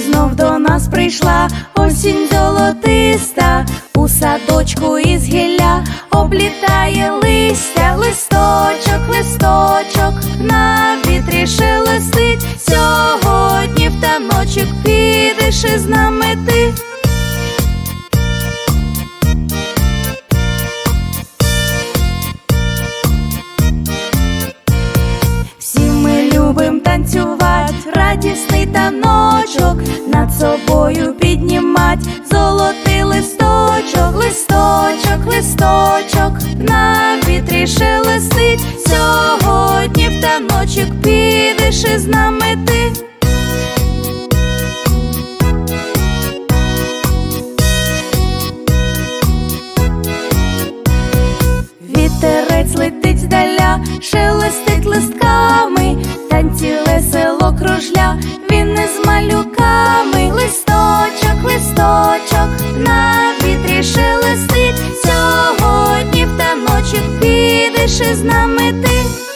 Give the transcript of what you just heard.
знов до нас прийшла осінь золотиста, у садочку із гілля облітає листя, листочок, листочок, на вітрі шелестить. Сьогодні в таночок підеш із нами ти. Всі ми любим танцювать, радісний таночок, над собою піднімать золотий листочок, листочок, листочок, на вітрі шелестить. Сьогодні в таночок підеш із нами ти. Вітерець летить здаля, шелестить листками, підеш із нами ти.